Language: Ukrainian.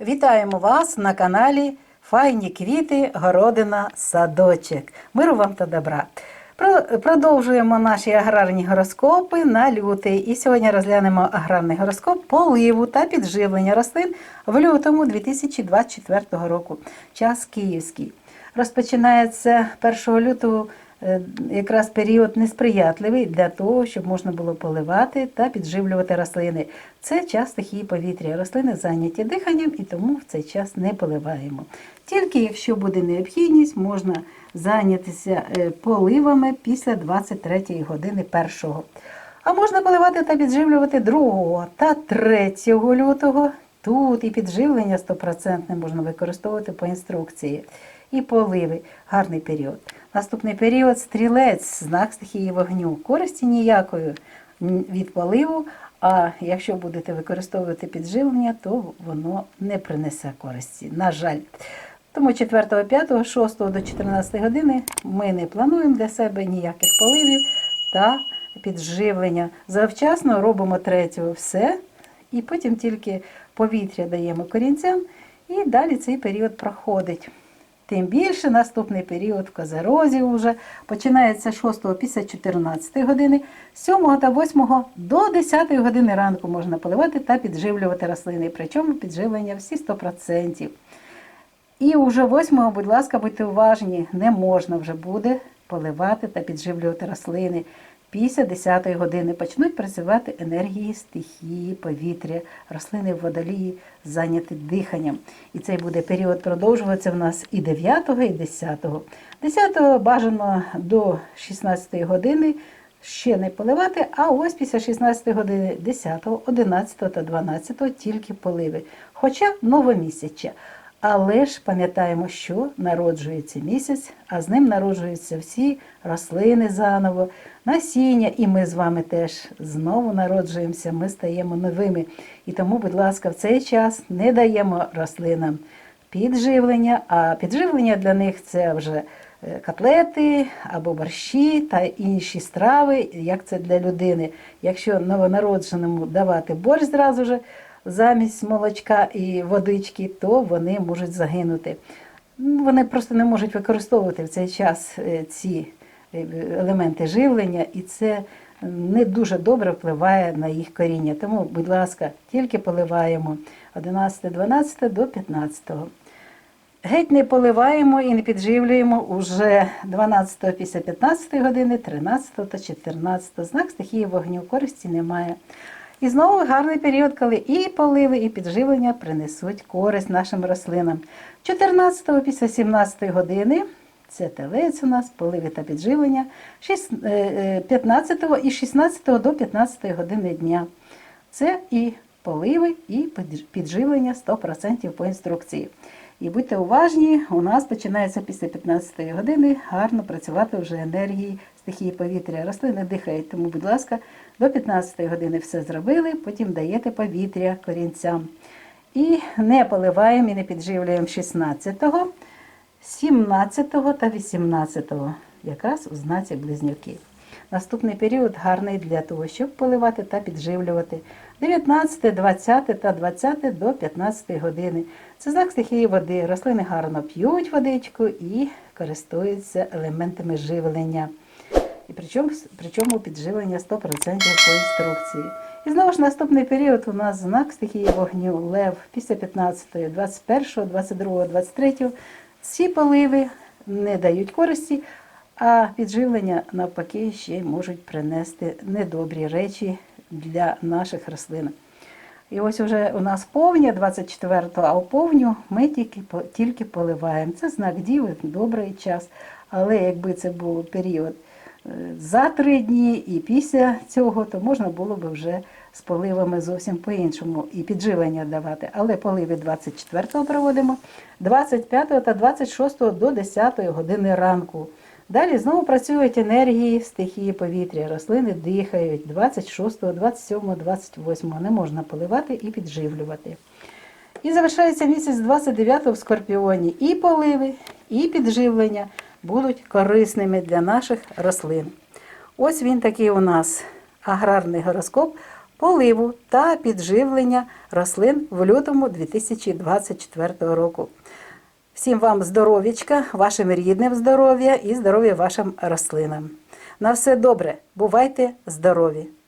Вітаємо вас на каналі Файні квіти, городина, садочок. Миру вам та добра. Про- Продовжуємо наші аграрні гороскопи на лютий. І сьогодні розглянемо аграрний гороскоп поливу та підживлення рослин в лютому 2024 року. Час київський. Розпочинається 1 лютого якраз період несприятливий для того, щоб можна було поливати та підживлювати рослини. Це час стихії повітря. Рослини зайняті диханням і тому в цей час не поливаємо. Тільки якщо буде необхідність, можна зайнятися е, поливами після 23 години першого. А можна поливати та підживлювати 2 та 3 лютого. Тут і підживлення 100% можна використовувати по інструкції. І поливи. Гарний період. Наступний період стрілець, знак стихії вогню. Користі ніякої від поливу, а якщо будете використовувати підживлення, то воно не принесе користі. На жаль. Тому 4, 5, 6 до 14 години ми не плануємо для себе ніяких поливів та підживлення. Завчасно робимо третього все, і потім тільки повітря даємо корінцям, і далі цей період проходить. Тим більше наступний період в Козерозі вже починається 6 після 14 години, 7 та 8 до 10 години ранку можна поливати та підживлювати рослини. Причому підживлення всі 100%. І вже 8, будь ласка, будьте уважні, не можна вже буде поливати та підживлювати рослини. Після 10 години почнуть працювати енергії стихії, повітря, рослини водолії зайняті диханням. І цей буде період продовжуватися в нас і 9, і 10. 10 бажано до 16 години ще не поливати, а ось після 16 години 10, 11 та 12 тільки поливи. Хоча новомісяча. Але ж пам'ятаємо, що народжується місяць, а з ним народжуються всі рослини заново, насіння, і ми з вами теж знову народжуємося, ми стаємо новими. І тому, будь ласка, в цей час не даємо рослинам підживлення, а підживлення для них це вже е, котлети або борщі та інші страви, як це для людини. Якщо новонародженому давати борщ зразу же, замість молочка і водички, то вони можуть загинути. Ну, Вони просто не можуть використовувати в цей час е, ці е, елементи живлення, і це не дуже добре впливає на їх коріння. Тому, будь ласка, тільки поливаємо 11-12 до 15. Геть не поливаємо і не підживлюємо уже 12 після 15 години, 13 та 14. Знак стихії вогню, користі немає. І знову гарний період, коли і поливи, і підживлення принесуть користь нашим рослинам. 14 після 17 години це телець у нас, поливи та підживлення. Шість- е, е, 15 і 16 до 15 години дня. Це і поливи, і підживлення 100% по інструкції. І будьте уважні, у нас починається після 15 години гарно працювати вже енергії стихії повітря. Рослини дихають, тому, будь ласка, до 15 години все зробили, потім даєте повітря корінцям. І не поливаємо і не підживлюємо 16, 17 та 18, якраз у знаці близнюки. Наступний період гарний для того, щоб поливати та підживлювати. 19, 20 та 20 до 15 години. Це знак стихії води. Рослини гарно п'ють водичку і користуються елементами живлення. І причому, причому підживлення 100% по інструкції. І знову ж наступний період у нас знак стихії вогню лев після 15, 21, 22, 23. Ці поливи не дають користі, а підживлення навпаки ще можуть принести недобрі речі для наших рослин. І ось уже у нас повня 24-го, а у повню ми тільки, тільки поливаємо. Це знак діви, добрий час. Але якби це був період за три дні і після цього, то можна було б вже з поливами зовсім по-іншому і підживлення давати. Але поливи 24-го проводимо, 25-го та 26-го до 10-ї години ранку. Далі знову працюють енергії стихії повітря. Рослини дихають 26, 27, 28. Не можна поливати і підживлювати. І завершається місяць 29 в Скорпіоні. І поливи, і підживлення будуть корисними для наших рослин. Ось він такий у нас аграрний гороскоп поливу та підживлення рослин в лютому 2024 року. Всім вам здоров'ячка, вашим рідним здоров'я і здоров'я вашим рослинам. На все добре, бувайте здорові!